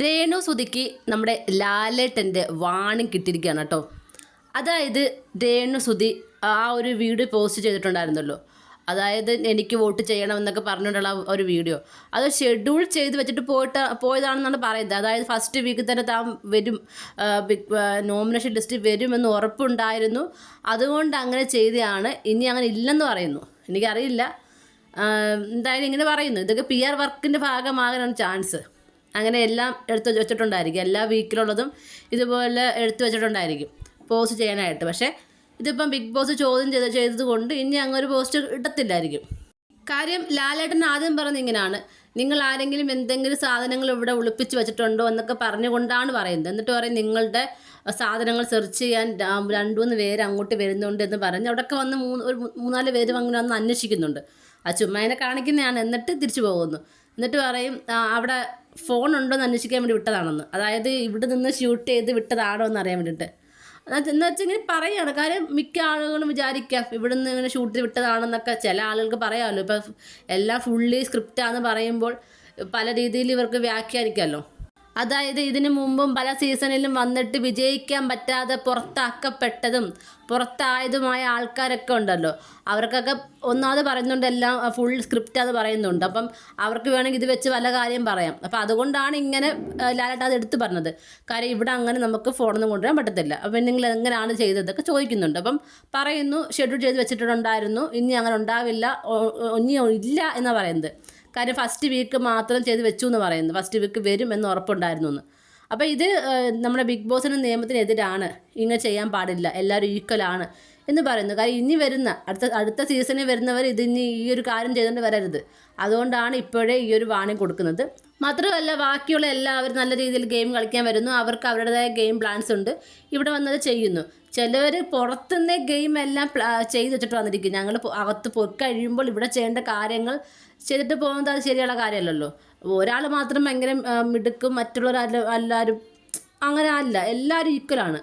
രേണു സുധിക്ക് നമ്മുടെ ലാലേട്ടന്റെ വാണിംഗ് കിട്ടിയിരിക്കുകയാണ് കേട്ടോ. അതായത് രേണു സുധി ആ ഒരു വീഡിയോ പോസ്റ്റ് ചെയ്തിട്ടുണ്ടായിരുന്നല്ലോ. അതായത് എനിക്ക് വോട്ട് ചെയ്യണമെന്നൊക്കെ പറഞ്ഞുകൊണ്ടുള്ള ആ ഒരു വീഡിയോ. അത് ഷെഡ്യൂൾ ചെയ്ത് വെച്ചിട്ട് പോയിട്ട് പോയതാണെന്നാണ് പറയുന്നത്. അതായത് ഫസ്റ്റ് വീക്കിൽ തന്നെ താൻ വരും നോമിനേഷൻ ലിസ്റ്റ് വരുമെന്ന് ഉറപ്പുണ്ടായിരുന്നു. അതുകൊണ്ട് അങ്ങനെ ചെയ്തതാണ് ഇനി അങ്ങനെ ഇല്ലെന്ന് പറയുന്നു. എനിക്കറിയില്ല. എന്തായാലും ഇങ്ങനെ പറയുന്നു. ഇതൊക്കെ പി ആർ വർക്കിന്റെ ഭാഗമാകാനാണ് ചാൻസ് അങ്ങനെ എല്ലാം എടുത്ത് വെച്ചിട്ടുണ്ടായിരിക്കും. എല്ലാ വീക്കിലുള്ളതും ഇതുപോലെ എടുത്തു വെച്ചിട്ടുണ്ടായിരിക്കും പോസ്റ്റ് ചെയ്യാനായിട്ട്. പക്ഷേ ഇതിപ്പം ബിഗ് ബോസ് ചോദ്യം ചെയ്ത് ചെയ്തത് കൊണ്ട് ഇനി അങ്ങൊരു പോസ്റ്റ് ഇടത്തില്ലായിരിക്കും. കാര്യം ലാലേട്ടൻ ആദ്യം പറഞ്ഞ ഇങ്ങനെയാണ്. നിങ്ങൾ ആരെങ്കിലും എന്തെങ്കിലും സാധനങ്ങൾ ഇവിടെ ഒളിപ്പിച്ച് വെച്ചിട്ടുണ്ടോ എന്നൊക്കെ പറഞ്ഞുകൊണ്ടാണ് പറയുന്നത്. എന്നിട്ട് പറയും നിങ്ങളുടെ സാധനങ്ങൾ സെർച്ച് ചെയ്യാൻ രണ്ടു മൂന്ന് പേര് അങ്ങോട്ട് വരുന്നുണ്ട് എന്ന് പറഞ്ഞ് അവിടെയൊക്കെ വന്ന് മൂന്ന് ഒരു മൂന്നാൽ പേര് അങ്ങനെ വന്ന് അന്വേഷിക്കുന്നുണ്ട്. ആ ചുമ്മാ അതിനെ കാണിക്കുന്നതാണ്. എന്നിട്ട് തിരിച്ചു പോകുന്നു. എന്നിട്ട് പറയും അവിടെ ഫോൺ ഉണ്ടോ എന്ന് അന്വേഷിക്കാൻ വേണ്ടി വിട്ടതാണെന്ന്. അതായത് ഇവിടെ നിന്ന് ഷൂട്ട് ചെയ്ത് വിട്ടതാണോ എന്ന് അറിയാൻ വേണ്ടിയിട്ട് എന്ന് വെച്ചാൽ ഇങ്ങനെ പറയുകയാണ് കാര്യം മിക്ക ആളുകളും വിചാരിക്കാം ഇവിടെ നിന്ന് ഇങ്ങനെ ഷൂട്ട് വിട്ടതാണെന്നൊക്കെ ചില ആളുകൾക്ക് പറയാമല്ലോ. ഇപ്പം എല്ലാം ഫുള്ളി സ്ക്രിപ്റ്റാന്ന് പറയുമ്പോൾ പല രീതിയിൽ ഇവർക്ക് വ്യാഖ്യാനിക്കാമല്ലോ. അതായത് ഇതിനു മുമ്പും പല സീസണിലും വന്നിട്ട് വിജയിക്കാൻ പറ്റാതെ പുറത്താക്കപ്പെട്ടതും പുറത്തായതുമായ ആൾക്കാരൊക്കെ ഉണ്ടല്ലോ. അവർക്കൊക്കെ ഒന്നാമത് പറയുന്നുണ്ട് എല്ലാം ഫുൾ സ്ക്രിപ്റ്റ് അത് പറയുന്നുണ്ട്. അപ്പം അവർക്ക് വേണമെങ്കിൽ ഇത് വെച്ച് പല കാര്യം പറയാം. അപ്പം അതുകൊണ്ടാണ് ഇങ്ങനെ ലാലട്ട അത് എടുത്തു പറഞ്ഞത്. കാര്യം ഇവിടെ അങ്ങനെ നമുക്ക് ഫോണൊന്നും കൊണ്ടുവരാൻ പറ്റത്തില്ല. അപ്പം നിങ്ങൾ എങ്ങനെയാണ് ചെയ്തതൊക്കെ ചോദിക്കുന്നുണ്ട്. അപ്പം പറയുന്നു ഷെഡ്യൂൾ ചെയ്ത് വെച്ചിട്ടുണ്ടായിരുന്നു. ഇനി അങ്ങനെ ഉണ്ടാവില്ല. ഇനി ഇല്ല എന്നാണ് പറയുന്നത്. കാര്യം ഫസ്റ്റ് വീക്ക് മാത്രം ചെയ്ത് വെച്ചു എന്ന് പറയുന്നു. ഫസ്റ്റ് വീക്ക് വരും എന്ന് ഉറപ്പുണ്ടായിരുന്നു എന്ന് അപ്പോൾ ഇത് നമ്മുടെ ബിഗ് ബോസിന്റെ നിയമത്തിനെതിരാണ്. ഇങ്ങനെ ചെയ്യാൻ പാടില്ല. എല്ലാവരും ഈക്വലാണ് എന്ന് പറയുന്നു. കാര്യം ഇനി വരുന്ന അടുത്ത അടുത്ത സീസണിൽ വരുന്നവർ ഇതിനി ഈ ഒരു കാര്യം ചെയ്തുകൊണ്ട് വരരുത്. അതുകൊണ്ടാണ് ഇപ്പോഴേ ഈ ഒരു വാണി കൊടുക്കുന്നത്. മാത്രമല്ല ബാക്കിയുള്ള എല്ലാവരും നല്ല രീതിയിൽ ഗെയിം കളിക്കാൻ വരുന്നു. അവർക്ക് അവരുടേതായ ഗെയിം പ്ലാൻസ് ഉണ്ട്. ഇവിടെ വന്നത് ചെയ്യുന്നു. ചിലവർ പുറത്തുനിന്നേ ഗെയിം എല്ലാം ചെയ്തു വെച്ചിട്ട് വന്നിരിക്കും ഞങ്ങൾ അകത്ത് പോയി കഴിയുമ്പോൾ ഇവിടെ ചെയ്യേണ്ട കാര്യങ്ങൾ ചെയ്തിട്ട് പോകുന്നത് അത് ശരിയുള്ള കാര്യമല്ലല്ലോ. ഒരാൾ മാത്രം ഭയങ്കര മിടുക്കും മറ്റുള്ളവർ എല്ലാവരും അങ്ങനെ അല്ല. എല്ലാവരും ഈക്വലാണ്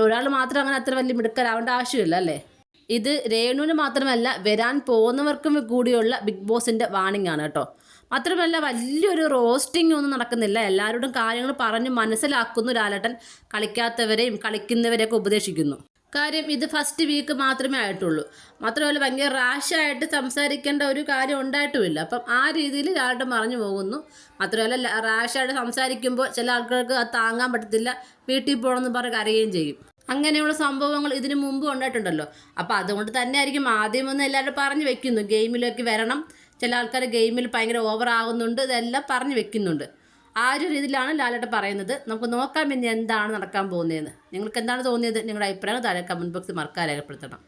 ഒരാൾ മാത്രം അങ്ങനെ അത്ര വലിയ മിടുക്കലാവേണ്ട ആവശ്യമില്ല അല്ലേ? ഇത് രേണുവിന് മാത്രമല്ല വരാൻ പോകുന്നവർക്കും കൂടിയുള്ള ബിഗ് ബോസിന്റെ വാണിംഗ് ആണ് കേട്ടോ. മാത്രമല്ല വലിയൊരു റോസ്റ്റിംഗ് ഒന്നും നടക്കുന്നില്ല. എല്ലാവരോടും കാര്യങ്ങൾ പറഞ്ഞ് മനസ്സിലാക്കുന്നു ലാലേട്ടൻ കളിക്കാത്തവരെയും കളിക്കുന്നവരെയൊക്കെ ഉപദേശിക്കുന്നു. കാര്യം ഇത് ഫസ്റ്റ് വീക്ക് മാത്രമേ ആയിട്ടുള്ളൂ. മാത്രമല്ല ഭയങ്കര റാഷായിട്ട് സംസാരിക്കേണ്ട ഒരു കാര്യം ഉണ്ടായിട്ടുമില്ല. അപ്പം ആ രീതിയിൽ ലാലേട്ടൻ പറഞ്ഞു പോകുന്നു. മാത്രമല്ല റാഷായിട്ട് സംസാരിക്കുമ്പോൾ ചില ആൾക്കാർക്ക് അത് താങ്ങാൻ പറ്റത്തില്ല. വീട്ടിൽ പോകണമെന്ന് പറഞ്ഞ് കരയുകയും ചെയ്യും. അങ്ങനെയുള്ള സംഭവങ്ങൾ ഇതിനു മുമ്പ് ഉണ്ടായിട്ടുണ്ടല്ലോ. അപ്പോൾ അതുകൊണ്ട് തന്നെ ആയിരിക്കും ആദ്യം ഒന്ന് എല്ലാവരും പറഞ്ഞു വെക്കുന്നു. ഗെയിമിലേക്ക് വരണം. ചില ആൾക്കാർ ഗെയിമിൽ ഭയങ്കര ഓവർ ആകുന്നുണ്ട് ഇതെല്ലാം പറഞ്ഞു വെക്കുന്നുണ്ട്. ആ ഒരു രീതിയിലാണ് ലാലേട്ട പറയുന്നത്. നമുക്ക് നോക്കാം ഇനി എന്താണ് നടക്കാൻ പോകുന്നതെന്ന്. നിങ്ങൾക്ക് എന്താണ് തോന്നിയത്? നിങ്ങളുടെ അഭിപ്രായം താഴെ കമന്റ് ബോക്സിൽ മറക്കാൻ രേഖപ്പെടുത്തണം.